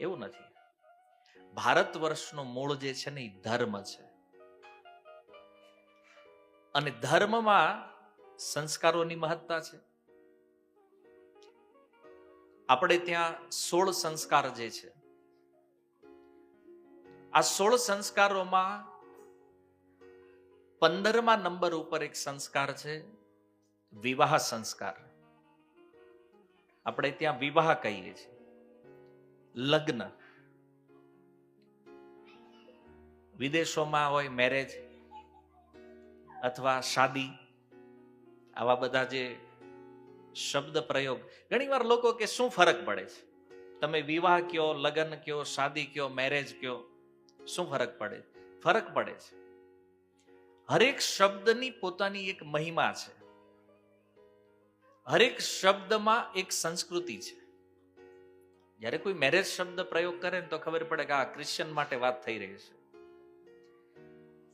એવું નથી. ભારત વર્ષનું મૂળ જે છે ને, એ ધર્મ છે. અને ધર્મમાં સંસ્કારોની મહત્તા છે. આપણે ત્યાં સોળ સંસ્કાર જે છે, આ સોળ સંસ્કારોમાં પંદરમા નંબર ઉપર એક સંસ્કાર છે, વિવાહ સંસ્કાર. આપણે ત્યાં વિવાહ કહીએ છીએ. લગ્ન. વિદેશોમાં હોય મેરેજ અથવા શાદી, આવા બધા જે શબ્દ પ્રયોગ ઘણીવાર લોકો કે શું ફરક પડે છે? તમે વિવાહ કયો, લગ્ન કયો, શાદી કયો મેરેજ કયો, શું ફરક પડે? ફરક પડે છે. હરેક શબ્દની પોતાની એક મહિમા છે. હરેક શબ્દમાં એક સંસ્કૃતિ છે. જ્યારે કોઈ મેરેજ શબ્દ પ્રયોગ કરે ને તો ખબર પડે કે આ ક્રિશ્ચન માટે વાત થઈ રહી છે.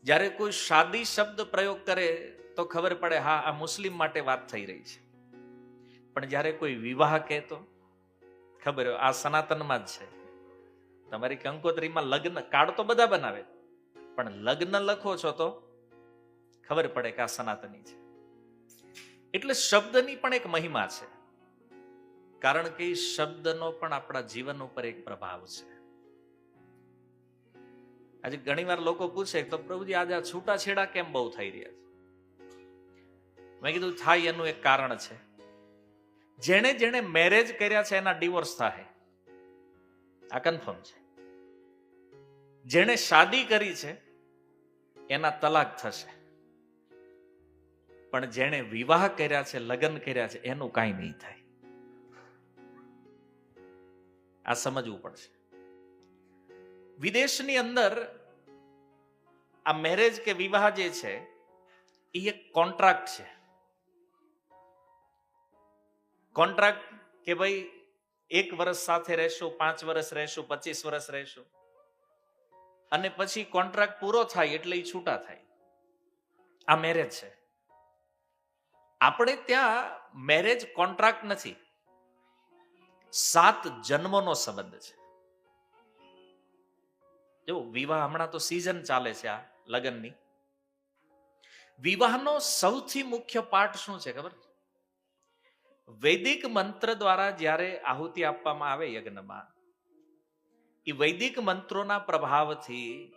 જ્યારે કોઈ શાદી શબ્દ પ્રયોગ કરે તો ખબર પડે, હા, આ મુસ્લિમ માટે વાત થઈ રહી છે. પણ જ્યારે કોઈ વિવાહ કહેતો, ખબર આ સનાતનમાં જ છે. તમારી કંકોત્રીમાં લગ્ન કાર્ડ તો બધા બનાવે. પણ લગ્ન લખો છો તો ખબર પડે કે આ સનાતની છે. એટલે શબ્દની પણ એક મહિમા છે. કારણ કે શબ્દનો પણ આપણા જીવન ઉપર એક પ્રભાવ છે. આજે ઘણીવાર લોકો પૂછે તો પ્રભુજી, આજે આ છૂટાછેડા કેમ બહુ થઈ રહ્યા છે? મેં કીધું, થાય એનું એક કારણ છે. જેણે જેણે મેરેજ કર્યા છે, એના ડિવોર્સ થાય. આ કન્ફર્મ છે. જેણે શાદી કરી છે, એના તલાક થશે. પણ જેણે વિવાહ કર્યા છે, લગ્ન કર્યા છે, એનું કાંઈ નહીં થાય. આ સમજવું પડશે. વિદેશની અંદર આ મેરેજ કે વિવાહ જે છે, એ એક કોન્ટ્રાક્ટ છે. કોન્ટ્રાક્ટ કે ભાઈ એક વર્ષ સાથે રહેશું, પાંચ વર્ષ રહેશું, પચીસ વર્ષ રહેશું. અને પછી કોન્ટ્રાક્ટ પૂરો થાય એટલે એ છૂટા થાય. આ મેરેજ છે. આપણે ત્યાં મેરેજ કોન્ટ્રાક્ટ નથી. સાત જન્મનો સંબંધ છે. જો વિવાહ હમણાં તો સિઝન ચાલે છે આ લગ્નની. વિવાહનો સૌથી મુખ્ય પાઠ શું છે ખબર? વૈદિક મંત્ર દ્વારા જ્યારે આહુતિ આપવામાં આવે યજ્ઞમાં એ વૈદિક મંત્રોના પ્રભાવથી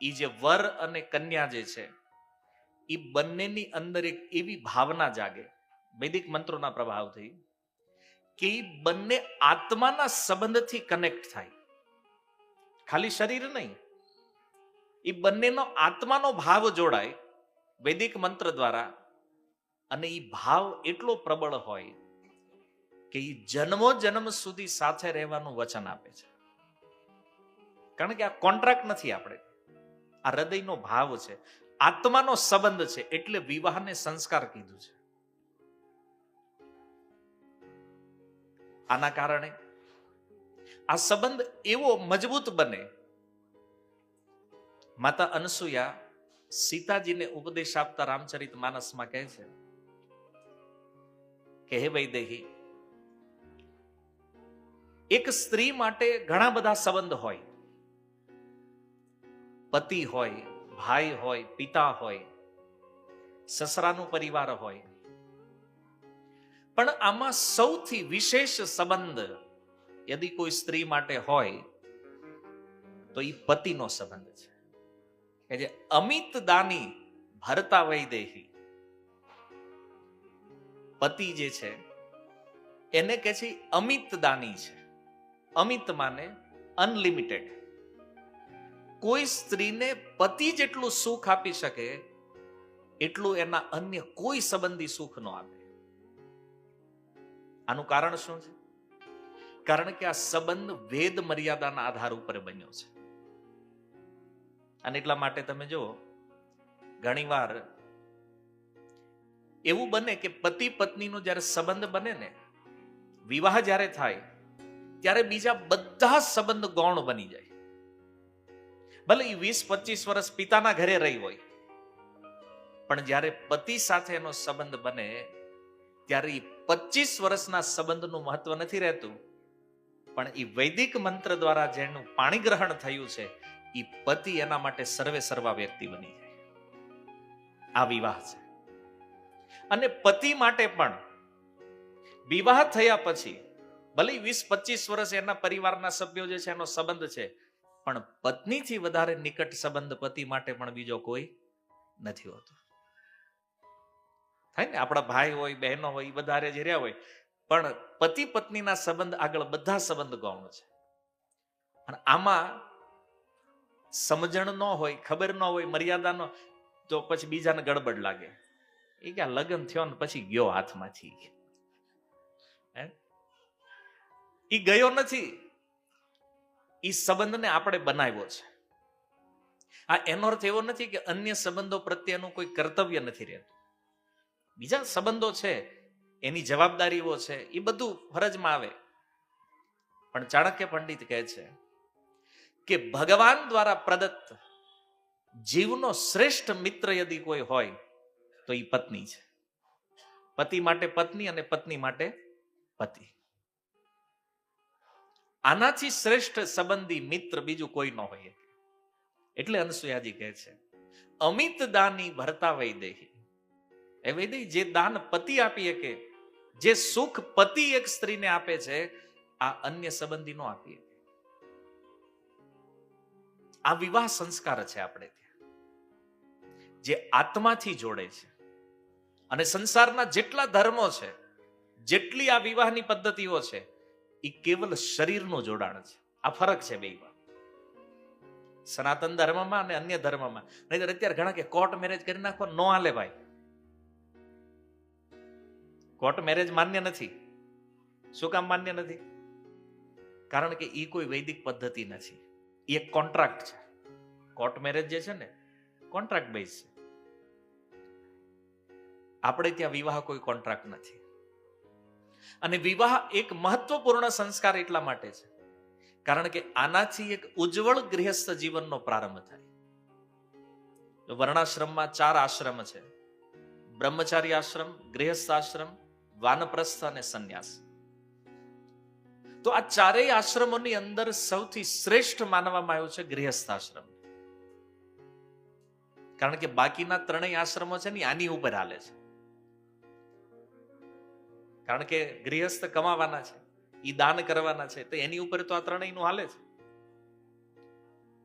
એ જે વર અને કન્યા જે છે એ બંનેની અંદર એક એવી ભાવના જાગે, વૈદિક મંત્રોના પ્રભાવથી. કે એ બંને આત્માના સંબંધથી કનેક્ટ થાય. ખાલી શરીર નહીં. એ બંનેનો આત્માનો ભાવ જોડાય વૈદિક મંત્ર દ્વારા અને એ ભાવ એટલો પ્રબળ હોય કે એ જન્મો જન્મ સુધી સાથે રહેવાનું વચન આપે છે. કારણ કે આ કોન્ટ્રાક્ટ નથી આપણે. આ હૃદયનો ભાવ છે. આત્માનો સંબંધ છે. એટલે વિવાહને સંસ્કાર કીધું છે. આના કારણે? આ સંબંધ એવો મજબૂત બને. માતા અનસુયા સીતાજીને ઉપદેશ આપતા રામચરિત માનસમાં કહે છે, કે હે વૈદેહી, એક સ્ત્રી માટે ઘણા બધા સંબંધ હોય. પતિ હોય, ભાઈ હોય, પિતા હોય, સસરાનું પરિવાર હોય પણ આમાં સૌથી વિશેષ સંબંધ યદિ કોઈ સ્ત્રી માટે હોય, તો એ પતિનો સંબંધ છે. કે જે અમિત દાની ભરતા વૈદેહી પતિ જે છે, એને કે છે અમિત દાની છે. અમિત માને અનલિમિટેડ. કોઈ સ્ત્રીને પતિ જેટલું સુખ આપી શકે, એટલું એના અન્ય કોઈ સંબંધી સુખ ન આપે. આનું કારણ શું છે? કારણ કે આ સંબંધ વેદ મર્યાદાના આધાર ઉપર બન્યો છે. અને એટલા માટે તમે જુઓ, ઘણીવાર એવું બને કે પતિ પત્નીનો જ્યારે સંબંધ બને ને, વિવાહ જ્યારે થાય, ત્યારે બીજા બધા સંબંધ ગૌણ બની જાય. ભલે એ વીસ, પચીસ વર્ષ પિતાના ઘરે રહી હોય, પણ જ્યારે પતિ સાથે એનો સંબંધ બને ત્યારે એ પચીસ વર્ષના સંબંધનું મહત્વ નથી રહેતું. પણ એ વૈદિક મંત્ર દ્વારા જેનું પાણી ગ્રહણ થયું છે એ પતિ એના માટે સર્વે સર્વા વ્યક્તિ બની જાય. આ વિવાહ છે. અને પતિ માટે પણ વિવાહ થયા પછી, ભલે વીસ પચીસ વર્ષ એના પરિવારના સભ્યો જે છે એનો સંબંધ છે, પણ પત્નીથી વધારે નિકટ સંબંધ પતિ માટે પણ બીજો કોઈ નથી હોતો. થાય ને? આપણા ભાઈ હોય, બહેનો હોય એ વધારે જે રહ્યા હોય. પણ પતિ પત્નીના સંબંધ આગળ બધા સંબંધ ગૌણ છે. અને આમાં સમજણ ન હોય, ખબર ન હોય, મર્યાદા ન તો પછી બીજાને ગડબડ લાગે. એ કે લગ્ન થયો ને પછી ગયો હાથમાંથી. એ ગયો નથી. એ સંબંધને આપણે બનાવ્યો છે. આ એનો અર્થ એવો નથી કે અન્ય સંબંધો પ્રત્યેનું કોઈ કર્તવ્ય નથી રહેતું. બીજા સંબંધો છે, એની જવાબદારીઓ છે, એ બધું ફરજમાં આવે. પણ ચાણક્ય પંડિત કહે છે કે ભગવાન દ્વારા પ્રદત્ત જીવનો શ્રેષ્ઠ મિત્ર યદિ કોઈ હોય, તો એ પત્ની છે. પતિ માટે પત્ની અને પત્ની માટે પતિ. આનાથી શ્રેષ્ઠ સંબંધી મિત્ર બીજું કોઈ ન હોય. એટલે અનસુયાજી કહે છે, અમિત દાની ભરતા વૈદેહી. એ નહીં, જે દાન પતિ આપી શકે, જે સુખ પતિ એક સ્ત્રીને આપે છે, આ અન્ય સંબંધી નો આપી શકે. આ વિવાહ સંસ્કાર છે આપણે ત્યાં. જે આત્માથી જોડે છે. અને સંસારના જેટલા ધર્મો છે, જેટલી આ વિવાહની પદ્ધતિઓ છે, એ કેવલ શરીરનું જોડાણ છે. આ ફરક છે બે સનાતન ધર્મમાં અને અન્ય ધર્મમાં. નહીં અત્યારે ઘણા કે કોર્ટ મેરેજ કરી નાખો, નો હાલે ભાઈ. કોર્ટ મેરેજ માન્ય નથી. શું કામ માન્ય નથી? કારણ કે એ કોઈ વૈદિક પદ્ધતિ નથી. એ કોન્ટ્રાક્ટ છે. કોર્ટ મેરેજ જે છે ને કોન્ટ્રાક્ટ બેઝ છે. આપણે ત્યાં વિવાહ કોઈ કોન્ટ્રાક્ટ નથી. અને વિવાહ એક મહત્વપૂર્ણ સંસ્કાર એટલા માટે છે. કારણ કે આનાથી એક ઉજ્જવળ ગૃહસ્થ જીવનનો પ્રારંભ થાય. વર્ણાશ્રમમાં ચાર આશ્રમ છે. બ્રહ્મચારી આશ્રમ, ગૃહસ્થ આશ્રમ વાનપ્રસ્થ અને સંન્યાસ. તો આ ચારેય આશ્રમોની અંદર સૌથી શ્રેષ્ઠ માનવામાં આવ્યું છે ગૃહસ્થ આશ્રમ કારણ કે બાકીના ત્રણેય આશ્રમો છે ને આની ઉપર હાલે છે. કારણ કે ગૃહસ્થ કમાવાના છે એ દાન કરવાના છે, તો એની ઉપર તો આ ત્રણેયનું હાલે છે.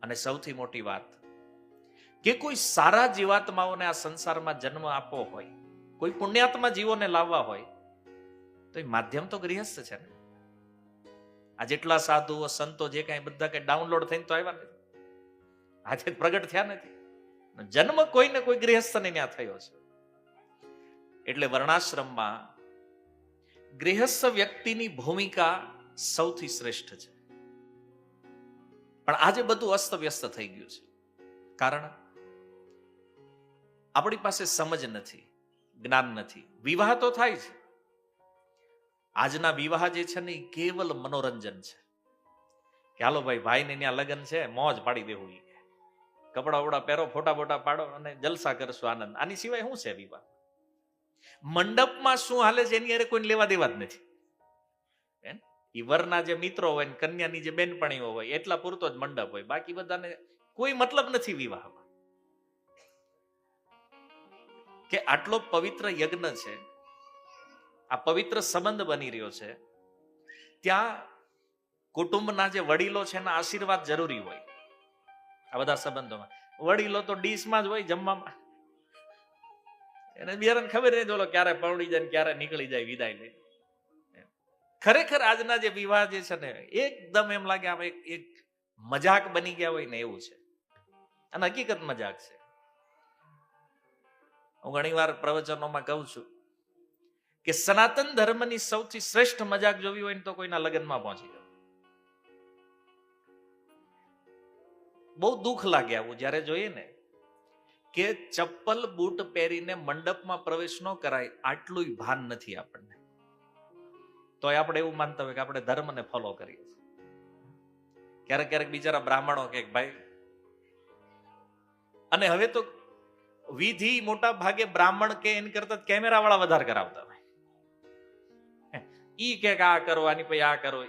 અને સૌથી મોટી વાત, કે કોઈ સારા જીવાત્માઓને આ સંસારમાં જન્મ આપવો હોય, કોઈ પુણ્યાત્મા જીવોને લાવવા હોય તો એ માધ્યમ તો ગૃહસ્થ છે ને. આ જેટલા સાધુઓ સંતો જે કાંઈ બધા કઈ ડાઉનલોડ થઈને તો આવ્યા નથી. આજે પ્રગટ થયા નથી. જન્મ કોઈને કોઈ ગૃહસ્થને ત્યાં થયો છે. એટલે વર્ણાશ્રમમાં ગૃહસ્થ વ્યક્તિની ભૂમિકા સૌથી શ્રેષ્ઠ છે. પણ આજે બધું અસ્ત વ્યસ્ત થઈ ગયું છે. કારણ આપણી પાસે સમજ નથી, જ્ઞાન નથી. વિવાહ તો થાય છે. આજના વિવાહ જે છે ને, એ કેવલ મનોરંજન છે. કે હાલો ભાઈ, ભાઈને ત્યાં લગ્ન છે, મોજ પાડી દેવું એ કપડા વપડા પહેરો, ફોટા ફોટા પાડો અને જલસા કરશો આનંદ. આની સિવાય શું છે વિવાહ? મંડપમાં શું હાલે છે, એની અરે કોઈને લેવા દેવા જ નથી. એ વરના જે મિત્રો હોય ને, કન્યાની જે બેનપણીઓ હોય, એટલા પૂરતો જ મંડપ હોય. બાકી બધાને કોઈ મતલબ નથી વિવાહમાં. કે આટલો પવિત્ર યજ્ઞ છે આ પવિત્ર સંબંધ બની રહ્યો છે. ત્યાં કુટુંબના જે વડીલો છે એના આશીર્વાદ જરૂરી હોય. આ બધા સંબંધોમાં. વડીલો તો ડીશમાં જ હોય જમવામાં. એને બિયારણ ખબર નહીં જોલો ક્યારે પવડી જાય ક્યારે નીકળી જાય વિદાય લઈ ખરેખર આજના જે વિવાહ જે છે ને, એકદમ એમ લાગે આમ એક મજાક બની ગયા હોય ને એવું છે. અને હકીકત મજાક છે. હું ઘણી વાર પ્રવચનોમાં કહું છું કે સનાતન ધર્મની સૌથી શ્રેષ્ઠ મજાક જોવી હોય ને તો કોઈના લગ્નમાં પહોંચી જાવ બહુ દુઃખ લાગે આવું જ્યારે જોઈએ ને કે ચપ્પલ, બૂટ પહેરીને મંડપમાં પ્રવેશ ન કરાય આટલું ભાન નથી આપણને. તો આપણે એવું માનતા હોય કે આપણે ધર્મને ફોલો કરીએ ક્યારેક ક્યારેક બિચારા બ્રાહ્મણો કે ભાઈ, અને હવે તો વિધિ મોટા ભાગે બ્રાહ્મણ કે એની કરતા કેમેરા વાળા વધારે કરાવતા ઈ કે આ કરવાની પછી આ કરો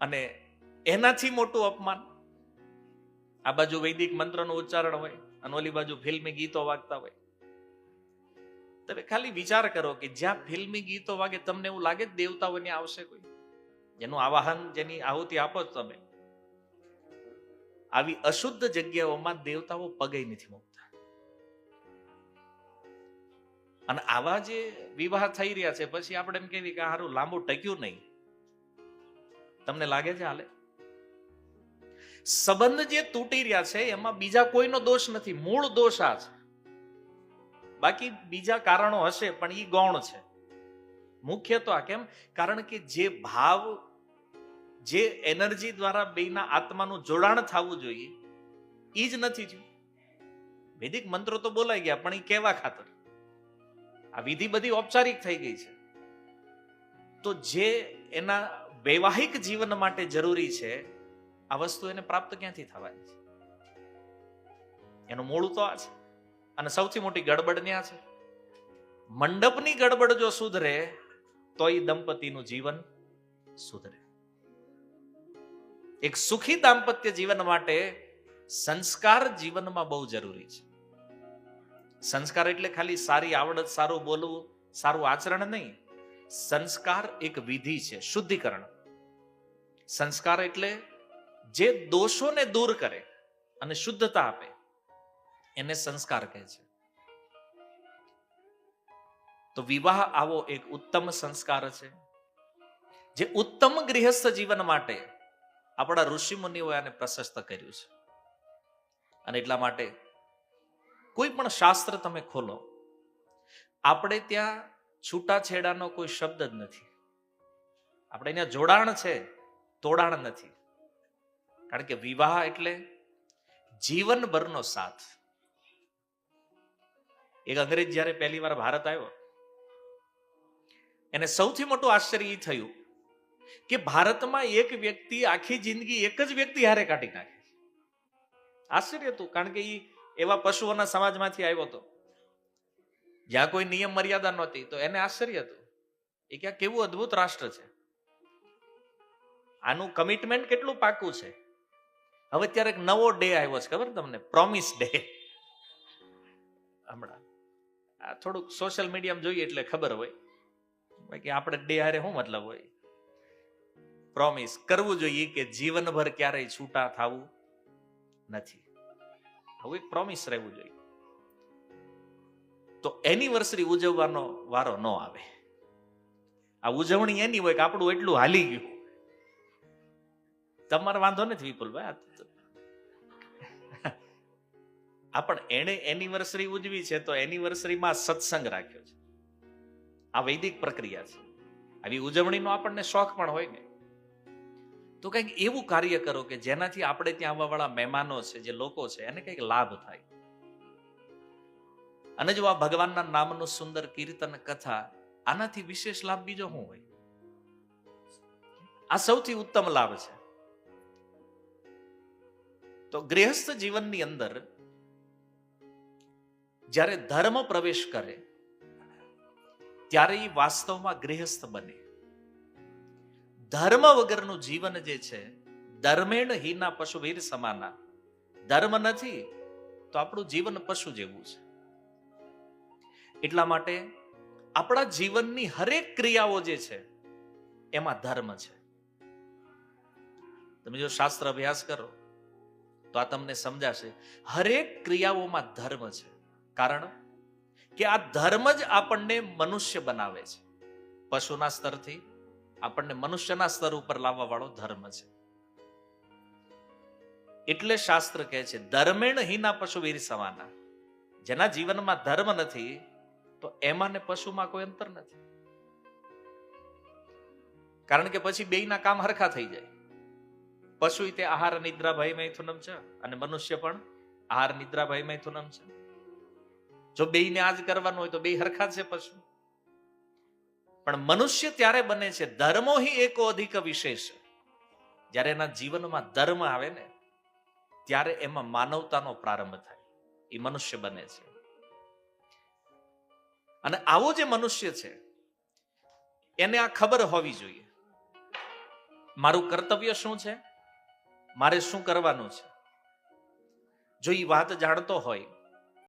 અને એનાથી મોટું અપમાન? આ બાજુ વૈદિક મંત્રનું ઉચ્ચારણ હોય અને ઓલી બાજુ ફિલ્મી ગીતો વાગતા હોય. તમે ખાલી વિચાર કરો કે જ્યાં ફિલ્મી ગીતો વાગે તમને એવું લાગે જ દેવતાઓ આવશે કોઈ? જેનું આવાહન, જેની આહુતિ આપો તમે. આવી અશુદ્ધ જગ્યાઓમાં દેવતાઓ પગે નથી મૂકતા. અને આવા જે વિવાહ થઈ રહ્યા છે, પછી આપણે એમ કહીએ કે સારું લાંબુ ટક્યું નહીં. તમને લાગે છે હાલે? સંબંધ જે તૂટી રહ્યા છે, એમાં બીજા કોઈનો દોષ નથી, મૂળ દોષ આ છે. બાકી બીજા કારણો હશે, પણ એ ગૌણ છે. મુખ્ય તો આ કેમ? કારણ કે જે ભાવ, જે એનર્જી દ્વારા બેના આત્માનું જોડાણ થવું જોઈએ એ જ નથી થયું. વૈદિક મંત્રો તો બોલાઈ ગયા, પણ એ કેવા ખાતર? આ વિધિ બધી ઔપચારિક થઈ ગઈ છે. તો જે એના વૈવાહિક જીવન માટે જરૂરી છે, આ વસ્તુ એને પ્રાપ્ત ક્યાંથી થવાની છે? એનું મૂળ તો આ છે. અને સૌથી મોટી ગડબડ ત્યાં છે? મંડપની ગડબડ જો સુધરે તો એ દંપતીનું જીવન સુધરે. એક સુખી દાંપત્ય જીવન માટે સંસ્કાર જીવનમાં બહુ જરૂરી છે. સંસ્કાર એટલે ખાલી સારી આવડત, સારું બોલવું, સારું આચરણ નહીં. સંસ્કાર એક વિધિ છે, શુદ્ધિકરણ. સંસ્કાર એટલે જે દોષોને દૂર કરે અને શુદ્ધતા આપે, એને સંસ્કાર કહે છે. તો વિવાહ આવો એક ઉત્તમ સંસ્કાર છે. જે ઉત્તમ ગૃહસ્થ જીવન માટે આપણા ઋષિ મુનિઓએ આને પ્રશસ્ત કર્યું છે. અને એટલા માટે કોઈ પણ શાસ્ત્ર તમે ખોલો, આપણે ત્યાં છૂટાછેડાનો કોઈ શબ્દ જ નથી. આપણે અહીંયા જોડાણ છે, તોડાણ નથી. કારણ કે વિવાહ એટલે જીવનભરનો સાથ. એક અંગ્રેજ જ્યારે પહેલી વાર ભારત આવ્યો, એને સૌથી મોટું આશ્ચર્ય એ થયું કે ભારતમાં એક વ્યક્તિ આખી જિંદગી એક જ વ્યક્તિ હારે કાઢી નાખે. આશ્ચર્ય હતું, કારણ કે એ એવા પશુઓના સમાજમાંથી આવ્યો હતો. જ્યાં કોઈ નિયમ મર્યાદા નહોતી, તો એને આશ્ચર્ય હતું. એ ક્યાં કેવું અદ્ભુત રાષ્ટ્ર છે. આનું કમિટમેન્ટ કેટલું પાકું છે. હવે ત્યારે એક નવો ડે આવ્યો છે, ખબર તમને? પ્રોમિસ ડે હમણાં. આ થોડુંક સોશિયલ મીડિયામાં જોઈએ એટલે ખબર હોય. બાકી આપણે ડે હારે શું મતલબ હોય? પ્રોમિસ કરવું જોઈએ કે જીવનભર ક્યારેય છૂટા થવું નથી. આવું એક પ્રોમિસ રહેવું જોઈએ તો એનિવર્સરી ઉજવવાનો વારો ન આવે. આ ઉજવણી એની હોય કે આપણું એટલું હાલી ગયું. તમારે વાંધો નથી વિપુલભાઈ, આ પણ એણે એનિવર્સરી ઉજવી છે તો એનિવર્સરીમાં સત્સંગ રાખ્યો છે. આ વૈદિક પ્રક્રિયા છે. આવી ઉજવણીનો આપણને શોખ પણ હોય ને. તો કંઈક એવું કાર્ય કરો કે જેનાથી આપણે ત્યાં આવવા વાળા મહેમાનો છે, જે લોકો છે, એને કંઈક લાભ થાય. અને જો આ ભગવાનના નામનું સુંદર કીર્તન કથા, આનાથી વિશેષ લાભ બીજો શું હોય? આ સૌથી ઉત્તમ લાભ છે. તો ગૃહસ્થ જીવનની અંદર જ્યારે ધર્મ પ્રવેશ કરે, ત્યારે એ વાસ્તવમાં ગૃહસ્થ બને. ધર્મ વગરનું જીવન જે છે, ધર્મેણ હીના પશુવીર સમાના. ધર્મ નથી, તો આપણું જીવન પશુ જેવું છે. એટલા માટે આપણા જીવનની હરેક ક્રિયાઓ જે છે, એમાં ધર્મ છે. તમે જો શાસ્ત્ર અભ્યાસ કરો, તો આ તમને સમજાશે, હરેક ક્રિયાઓમાં ધર્મ છે. કારણ કે આ ધર્મ જ આપણને મનુષ્ય બનાવે છે. પશુના સ્તરથી આપણને મનુષ્યના સ્તર ઉપર લાવવા વાળો ધર્મ છે. એટલે શાસ્ત્ર કહે છે, ધર્મેણ હિના પશુ વીર સમાના. જેના જીવનમાં ધર્મ નથી, તો એમાં ને પશુમાં કોઈ અંતર નથી. કારણ કે પછી બેયના કામ હરખા થઈ જાય. પશુ તે આહાર નિદ્રા ભય મૈથુનમ છે, અને મનુષ્ય પણ આહાર નિદ્રા ભય મૈથુનમ છે. જો બેયને આજ કરવાનું હોય તો બે હરખા છે પશુ. પણ મનુષ્ય ત્યારે બને છે, ધર્મો હિ એકો અધિક વિશેષ. જ્યારે એના જીવનમાં ધર્મ આવે ને, ત્યારે એમાં માનવતાનો પ્રારંભ થાય. એ મનુષ્ય બને છે. અને આવો જે મનુષ્ય છે, એને આ ખબર હોવી જોઈએ. મારું કર્તવ્ય શું છે? મારે શું કરવાનું છે? જો એ વાત જાણતો હોય